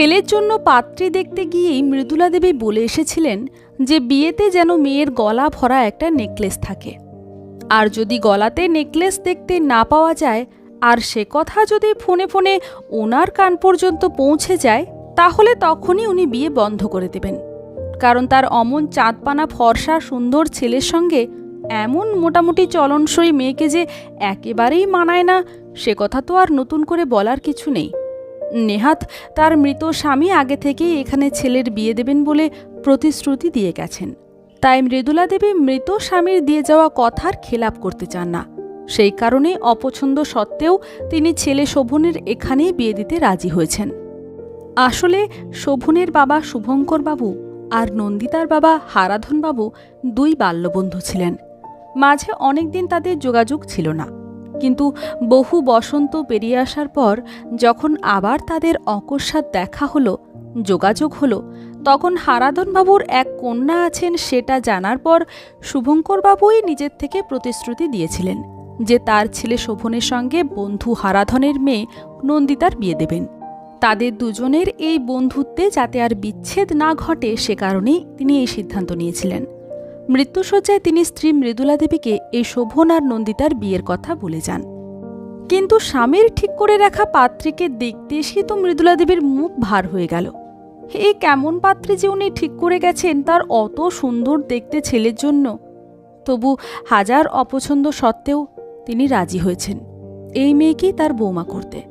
ছেলের জন্য পাত্রী দেখতে গিয়েই মৃদুলা দেবী বলে এসেছিলেন যে বিয়েতে যেন মেয়ের গলা ভরা একটা নেকলেস থাকে। আর যদি গলাতে নেকলেস দেখতে না পাওয়া যায়, আর সে কথা যদি ফোনে ফোনে ওনার কান পর্যন্ত পৌঁছে যায়, তাহলে তখনই উনি বিয়ে বন্ধ করে দেবেন। কারণ তার অমন চাঁদপানা ফর্সা সুন্দর ছেলের সঙ্গে এমন মোটামুটি চলনসই মেয়েকে যে একেবারেই মানায় না, সে কথা তো আর নতুন করে বলার কিছু নেই। নেহাত তার মৃত স্বামী আগে থেকেই এখানে ছেলের বিয়ে দেবেন বলে প্রতিশ্রুতি দিয়ে গেছেন। তাই মৃদুলা দেবী মৃত স্বামীর দিয়ে যাওয়া কথার খেলাপ করতে চান না। সেই কারণে অপছন্দ সত্ত্বেও তিনি ছেলে শোভনের এখানেই বিয়ে দিতে রাজি হয়েছেন। আসলে শোভনের বাবা শুভঙ্কর বাবু আর নন্দিতার বাবা হারাধন বাবু দুই বাল্যবন্ধু ছিলেন। মাঝে অনেকদিন তাদের যোগাযোগ ছিল না। কিন্তু বহু বসন্ত পেরিয়ে আসার পর যখন আবার তাদের অকস্মাৎ দেখা হলো, যোগাযোগ হলো, তখন হারাধনবাবুর এক কন্যা আছেন সেটা জানার পর শুভঙ্করবাবুই নিজের থেকে প্রতিশ্রুতি দিয়েছিলেন যে তার ছেলে শোভনের সঙ্গে বন্ধু হারাধনের মেয়ে নন্দিতার বিয়ে দেবেন। তাদের দুজনের এই বন্ধুত্বে যাতে আর বিচ্ছেদ না ঘটে সে কারণেই তিনি এই সিদ্ধান্ত নিয়েছিলেন। মৃত্যুসজ্জায় তিনি স্ত্রী মৃদুলা দেবীকে এই শোভন আর নন্দিতার বিয়ের কথা বলে যান। কিন্তু স্বামীর ঠিক করে রাখা পাত্রীকে দেখতে এসে তো মৃদুলা দেবীর মুখ ভার হয়ে গেল। এই কেমন পাত্রী যে উনি ঠিক করে গেছেন, তার অত সুন্দর দেখতে ছেলের জন্য। তবু হাজার অপছন্দ সত্ত্বেও তিনি রাজি হয়েছেন। এই মেয়েকেই তার বৌমা করতে।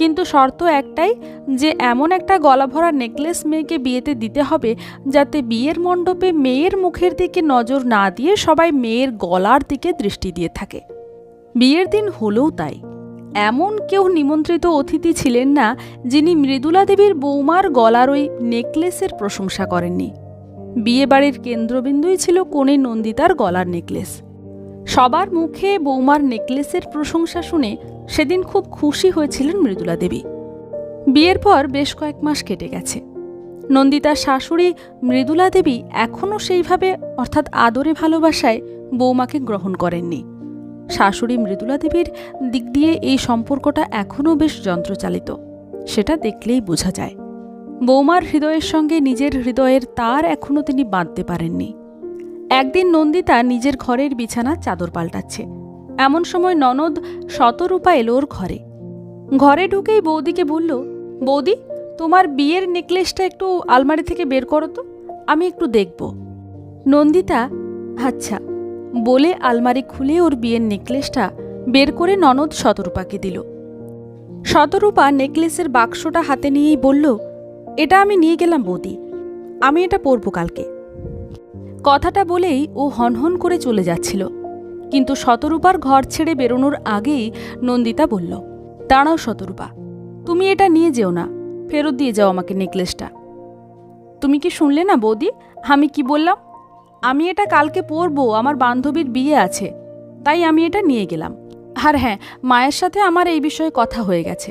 কিন্তু শর্ত একটাই যে এমন একটা গলাভরা নেকলেস মেয়েকে বিয়েতে দিতে হবে যাতে বিয়ের মণ্ডপে মেয়ের মুখের দিকে নজর না দিয়ে সবাই মেয়ের গলার দিকে দৃষ্টি দিয়ে থাকে। বিয়ের দিন হলেও তাই। এমন কেউ নিমন্ত্রিত অতিথি ছিলেন না যিনি মৃদুলা দেবীর বৌমার গলার ওই নেকলেসের প্রশংসা করেননি। বিয়েবাড়ির কেন্দ্রবিন্দুই ছিল কোণে নন্দিতার গলার নেকলেস। সবার মুখে বৌমার নেকলেসের প্রশংসা শুনে সেদিন খুব খুশি হয়েছিলেন মৃদুলা দেবী। বিয়ের পর বেশ কয়েক মাস কেটে গেছে। নন্দিতার শাশুড়ি মৃদুলা দেবী এখনও সেইভাবে, অর্থাৎ আদরে ভালোবাসায়, বৌমাকে গ্রহণ করেননি। শাশুড়ি মৃদুলা দেবীর দিক দিয়ে এই সম্পর্কটা এখনও বেশ যন্ত্রচালিত। সেটা দেখলেই বোঝা যায়। বৌমার হৃদয়ের সঙ্গে নিজের হৃদয়ের তার এখনও তিনি বাঁধতে পারেননি। একদিন নন্দিতা নিজের ঘরের বিছানা চাদর পাল্টাচ্ছে। এমন সময় ননদ শতরূপা এলো ওর ঘরে। ঘরে ঢুকেই বৌদিকে বলল, বৌদি, তোমার বিয়ের নেকলেসটা একটু আলমারি থেকে বের করো তো, আমি একটু দেখব। নন্দিতা আচ্ছা। বলে আলমারি খুলে ওর বিয়ের নেকলেসটা বের করে ননদ শতরূপাকে দিল। শতরূপা নেকলেসের বাক্সটা হাতে নিয়েই বলল, এটা আমি নিয়ে গেলাম বৌদি, আমি এটা পরবো কালকে। কথাটা বলেই ও হনহন করে চলে যাচ্ছিল। কিন্তু শতরূপার ঘর ছেড়ে বেরোনোর আগেই নন্দিতা বলল, দাঁড়াও শতরূপা, তুমি এটা নিয়ে যেও না, ফেরত দিয়ে যাও আমাকে নেকলেসটা। তুমি কি শুনলে না বৌদি, আমি কি বললাম? আমি এটা কালকে পরবো, আমার বান্ধবীর বিয়ে আছে, তাই আমি এটা নিয়ে গেলাম। আর হ্যাঁ মায়ের সাথে আমার এই বিষয়ে কথা হয়ে গেছে।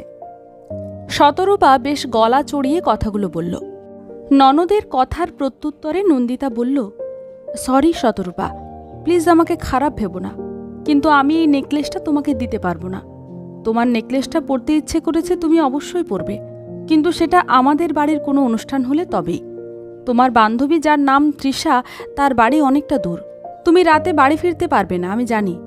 শতরূপা বেশ গলা চড়িয়ে কথাগুলো বলল। ননদের কথার প্রত্যুত্তরে নন্দিতা বলল, সরি শতরূপা প্লিজ আমাকে খারাপ ভেবো না। কিন্তু আমি এই নেকলেসটা তোমাকে দিতে পারব না। তোমার নেকলেসটা পরতে ইচ্ছে করেছে তুমি অবশ্যই পরবে কিন্তু সেটা আমাদের বাড়ির কোনো অনুষ্ঠান হলে তবেই। তোমার বান্ধবী যার নাম তৃষা, তার বাড়ি অনেকটা দূর। তুমি রাতে বাড়ি ফিরতে পারবে না, আমি জানি।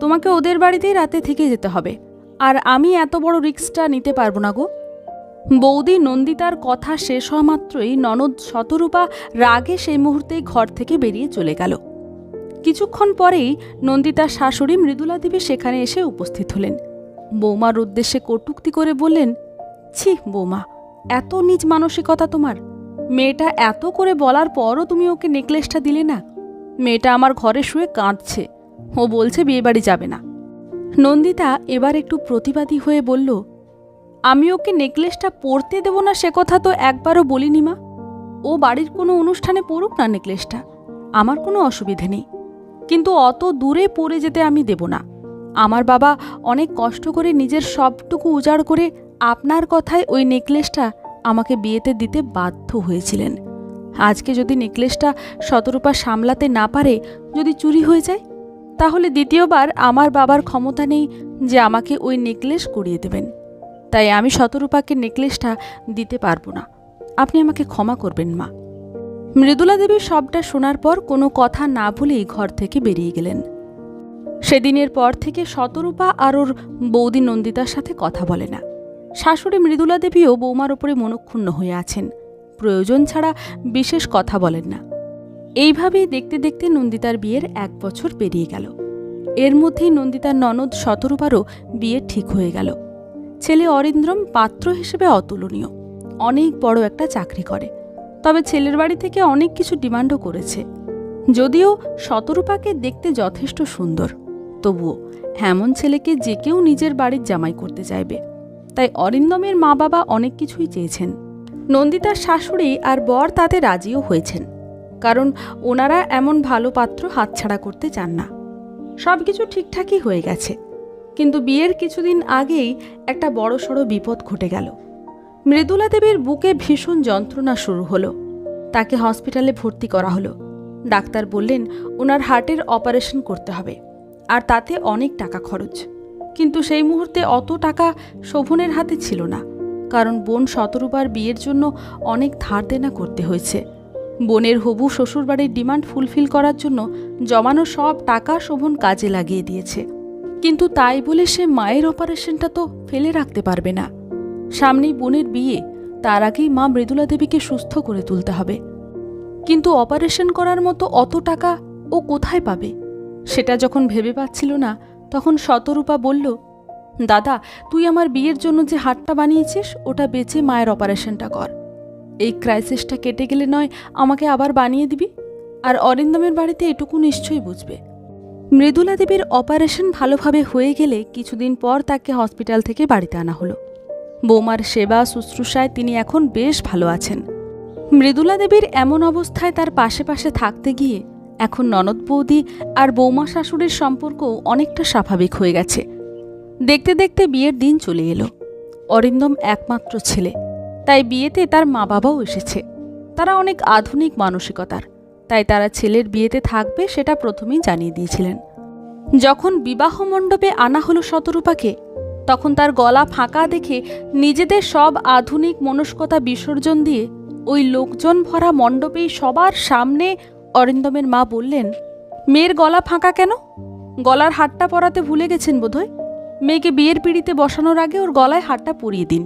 তোমাকে ওদের বাড়িতেই রাতে থেকে যেতে হবে। আর আমি এত বড় রিস্কটা নিতে পারব না গো। বৌদি নন্দিতার কথা শেষ হওয়া মাত্রই ননদ শতরূপা রাগে সেই মুহূর্তেই ঘর থেকে বেরিয়ে চলে গেল। কিছুক্ষণ পরেই নন্দিতার শাশুড়ি মৃদুলা দেবী সেখানে এসে উপস্থিত হলেন। বৌমার উদ্দেশ্যে কটুক্তি করে বললেন, ছি, বৌমা, এত নিজ মানসিকতা তোমার। মেয়েটা এত করে বলার পরও তুমি ওকে নেকলেসটা দিলে না। মেয়েটা আমার ঘরে শুয়ে কাঁদছে। ও বলছে বিয়েবাড়ি যাবে না। নন্দিতা এবার একটু প্রতিবাদী হয়ে বলল, আমি ওকে নেকলেসটা পরতে দেব না সে কথা তো একবারও বলিনি মা। ও বাড়ির কোনো অনুষ্ঠানে পড়ুক না নেকলেসটা। আমার কোনো অসুবিধে নেই। কিন্তু অত দূরে পড়ে যেতে আমি দেব না। আমার বাবা অনেক কষ্ট করে নিজের সবটুকু উজাড় করে আপনার কথায় ওই নেকলেসটা আমাকে বিয়েতে দিতে বাধ্য হয়েছিলেন। আজকে যদি নেকলেসটা শতরূপা সামলাতে না পারে, যদি চুরি হয়ে যায়, তাহলে দ্বিতীয়বার আমার বাবার ক্ষমতা নেই যে আমাকে ওই নেকলেস করিয়ে দেবেন। তাই আমি শতরূপাকে নেকলেসটা দিতে পারব না। আপনি আমাকে ক্ষমা করবেন, মা। মৃদুলা দেবী সবটা শোনার পর কোনো কথা না ভুলেই ঘর থেকে বেরিয়ে গেলেন। সেদিনের পর থেকে শতরূপা আর ওর বৌদি নন্দিতার সাথে কথা বলে না। শাশুড়ি মৃদুলা দেবীও বৌমার ওপরে মনক্ষুণ্ণ হয়ে আছেন। প্রয়োজন ছাড়া বিশেষ কথা বলেন না। এইভাবেই দেখতে দেখতে নন্দিতার বিয়ের এক বছর পেরিয়ে গেল। এর মধ্যেই নন্দিতার ননদ শতরূপারও বিয়ে ঠিক হয়ে গেল। ছেলে অরিন্দ্রম পাত্র হিসেবে অতুলনীয়। অনেক বড় একটা চাকরি করে। তবে ছেলের বাড়ি থেকে অনেক কিছু ডিমান্ডও করেছে। যদিও শতরূপাকে দেখতে যথেষ্ট সুন্দর। তবুও এমন ছেলেকে যে কেউ নিজের বাড়ির জামাই করতে চাইবে। তাই অরিন্দমের মা বাবা অনেক কিছুই চেয়েছেন। নন্দিতার শাশুড়ি আর বর তাতে রাজিও হয়েছেন। কারণ ওনারা এমন ভালো পাত্র হাতছাড়া করতে চান না। সব কিছু ঠিকঠাকই হয়ে গেছে। কিন্তু বিয়ের কিছুদিন আগেই একটা বড়সড় বিপদ ঘটে গেল। মৃদুলা দেবীর বুকে ভীষণ যন্ত্রণা শুরু হলো। তাকে হসপিটালে ভর্তি করা হলো। ডাক্তার বললেন ওনার হার্টের অপারেশন করতে হবে, আর তাতে অনেক টাকা খরচ। কিন্তু সেই মুহূর্তে অত টাকা শোভনের হাতে ছিল না, কারণ বোন শতরূপার বিয়ের জন্য অনেক ধার দেনা করতে হয়েছে। বোনের হবু শ্বশুরবাড়ির ডিমান্ড ফুলফিল করার জন্য জমানো সব টাকা শোভন কাজে লাগিয়ে দিয়েছে। কিন্তু তাই বলে সে মায়ের অপারেশনটা তো ফেলে রাখতে পারবে না। সামনেই বোনের বিয়ে, তার আগেই মা মৃদুলা দেবীকে সুস্থ করে তুলতে হবে। কিন্তু অপারেশন করার মতো অত টাকা ও কোথায় পাবে? সেটা যখন ভেবে পাচ্ছিল না, তখন শতরূপা বলল, দাদা, তুই আমার বিয়ের জন্য যে হাটটা বানিয়েছিস, ওটা বেচে মায়ের অপারেশনটা কর। এই ক্রাইসিসটা কেটে গেলে নয়, আমাকে আবার বানিয়ে দিবি। আর অরিন্দমের বাড়িতে এটুকু নিশ্চয়ই বুঝবে। মৃদুলা দেবীর অপারেশন ভালোভাবে হয়ে গেলে কিছুদিন পর তাকে হসপিটাল থেকে বাড়িতে আনা হলো। বৌমার সেবা শুশ্রূষায় তিনি এখন বেশ ভালো আছেন। মৃদুলা দেবীর এমন অবস্থায় তার পাশে পাশে থাকতে গিয়ে এখন ননদ বৌদি আর বৌমা শাশুড়ির সম্পর্কও অনেকটা স্বাভাবিক হয়ে গেছে। দেখতে দেখতে বিয়ের দিন চলে এলো। অরিন্দম একমাত্র ছেলে, তাই বিয়েতে তার মা বাবাও এসেছে। তারা অনেক আধুনিক মানসিকতার, তাই তারা ছেলের বিয়েতে থাকবে সেটা প্রথমেই জানিয়ে দিয়েছিলেন। যখন বিবাহ মণ্ডপে আনা হলো শতরূপাকে তখন তার গলা ফাঁকা দেখে নিজেদের সব আধুনিক মনস্কতা বিসর্জন দিয়ে ওই লোকজন ভরা মণ্ডপেই সবার সামনে অরিন্দমের মা বললেন, মেয়ের গলা ফাঁকা কেন? গলার হাটটা পরাতে ভুলে গেছেন বোধহয়? মেয়েকে বিয়ের পিড়িতে বসানোর আগে ওর গলায় হাটটা পরিয়ে দিন।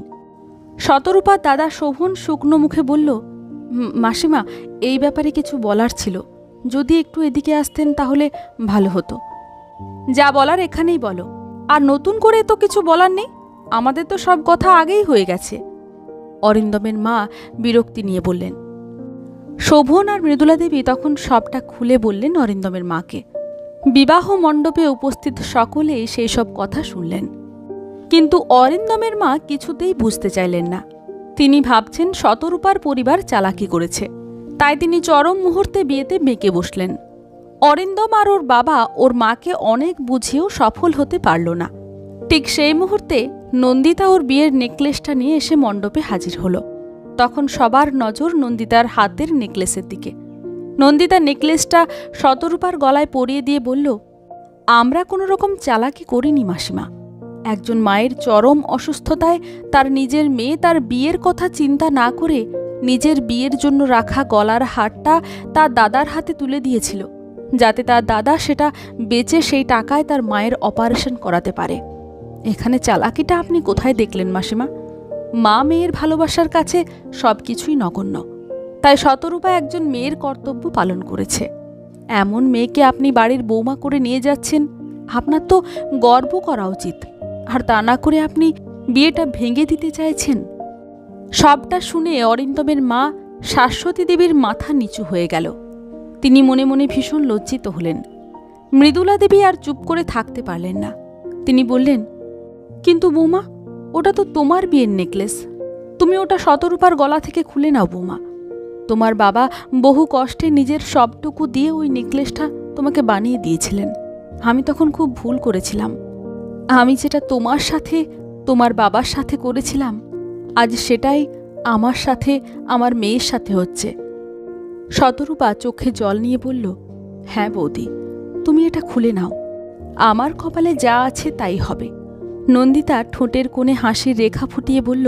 শতরূপা দাদা শোভন শুকনো মুখে বলল মাসিমা, এই ব্যাপারে কিছু বলার ছিল। যদি একটু এদিকে আসতেন তাহলে ভালো হতো। যা বলার এখানেই বলো। আর নতুন করে তো কিছু বলার নেই। আমাদের তো সব কথা আগেই হয়ে গেছে। অরিন্দমের মা বিরক্তি নিয়ে বললেন, শোভন আর মৃদুলা দেবী তখন সবটা খুলে বললেন অরিন্দমের মাকে। বিবাহ মণ্ডপে উপস্থিত সকলেই সেই সব কথা শুনলেন। কিন্তু অরিন্দমের মা কিছুতেই বুঝতে চাইলেন না। তিনি ভাবছেন শতরূপার পরিবার চালাকি করেছে। তাই তিনি চরম মুহূর্তে বিয়েতে বেঁকে বসলেন। অরিন্দম আর ওর বাবা ওর মাকে অনেক বুঝিয়েও সফল হতে পারল না। ঠিক সেই মুহূর্তে নন্দিতা ওর বিয়ের নেকলেসটা নিয়ে এসে মণ্ডপে হাজির হলো। তখন সবার নজর নন্দিতার হাতের নেকলেসের দিকে। নন্দিতা নেকলেসটা শতরূপার গলায় পরিয়ে দিয়ে বলল, আমরা কোনো রকম চালাকি করিনি, মাসিমা। একজন মায়ের চরম অসুস্থতায় তার নিজের মেয়ে তার বিয়ের কথা চিন্তা না করে নিজের বিয়ের জন্য রাখা গলার হারটা তার দাদার হাতে তুলে দিয়েছিল। যাতে তার দাদা সেটা বেচে সেই টাকায় তার মায়ের অপারেশন করাতে পারে। এখানে চালাকিটা আপনি কোথায় দেখলেন, মাসিমা? মা মেয়ের ভালোবাসার কাছে সব কিছুই নগণ্য। তাই শতরূপা একজন মেয়ের কর্তব্য পালন করেছে। এমন মেয়েকে আপনি বাড়ির বৌমা করে নিয়ে যাচ্ছেন, আপনার তো গর্ব করা উচিত। আর তা না করে আপনি বিয়েটা ভেঙে দিতে চাইছেন? সবটা শুনে অরিন্দমের মা শাশ্বতী দেবীর মাথা নিচু হয়ে গেল। তিনি মনে মনে ভীষণ লজ্জিত হলেন। মৃদুলা দেবী আর চুপ করে থাকতে পারলেন না। তিনি বললেন, কিন্তু বৌমা, ওটা তো তোমার বিয়ের নেকলেস। তুমি ওটা শতরূপার গলা থেকে খুলে নাও বৌমা। তোমার বাবা বহু কষ্টে নিজের সবটুকু দিয়ে ওই নেকলেসটা তোমাকে বানিয়ে দিয়েছিলেন। আমি তখন খুব ভুল করেছিলাম। আমি যেটা তোমার সাথে, তোমার বাবার সাথে করেছিলাম, আজ সেটাই আমার সাথে, আমার মেয়ের সাথে হচ্ছে। শতরূপা চোখে জল নিয়ে বলল হ্যাঁ বৌদি, তুমি এটা খুলে নাও। আমার কপালে যা আছে তাই হবে। নন্দিতা ঠোঁটের কোণে হাসির রেখা ফুটিয়ে বলল,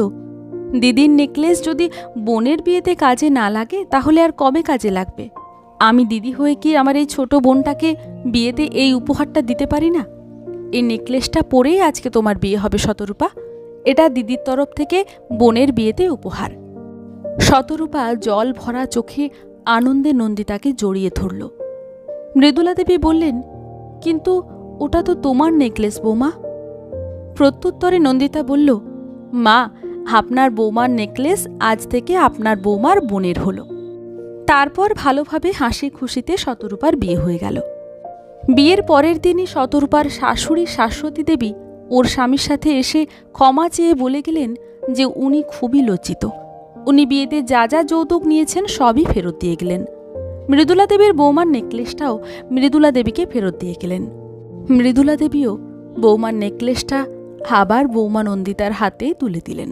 দিদির নেকলেস যদি বোনের বিয়েতে কাজে না লাগে, তাহলে আর কবে কাজে লাগবে? আমি দিদি হয়ে কি আমার এই ছোট বোনটাকে বিয়েতে এই উপহারটা দিতে পারি না? এই নেকলেসটা পরেই আজকে তোমার বিয়ে হবে শতরূপা। এটা দিদির তরফ থেকে বোনের বিয়েতে উপহার। শতরূপা জল ভরা চোখে আনন্দে নন্দিতাকে জড়িয়ে ধরল। মৃদুলা দেবী বললেন, কিন্তু ওটা তো তোমার নেকলেস বৌমা। প্রত্যুত্তরে নন্দিতা বলল, মা, আপনার বৌমার নেকলেস আজ থেকে আপনার বৌমার বোনের হলো। তারপর ভালোভাবে হাসি খুশিতে শতরূপার বিয়ে হয়ে গেল। বিয়ের পরের দিনই শতরূপার শাশুড়ি শাশ্বতী দেবী ওর স্বামীর সাথে এসে ক্ষমা চেয়ে বলে গেলেন যে উনি খুবই লজ্জিত। উনি বিয়েতে যা যা যৌতুক নিয়েছেন সবই ফেরত দিয়ে গেলেন। মৃদুলা দেবীর বৌমার নেকলেসটাও মৃদুলা দেবীকে ফেরত দিয়ে গেলেন। মৃদুলা দেবীও বৌমার নেকলেসটা আবার বৌমা নন্দিতার হাতে তুলে দিলেন।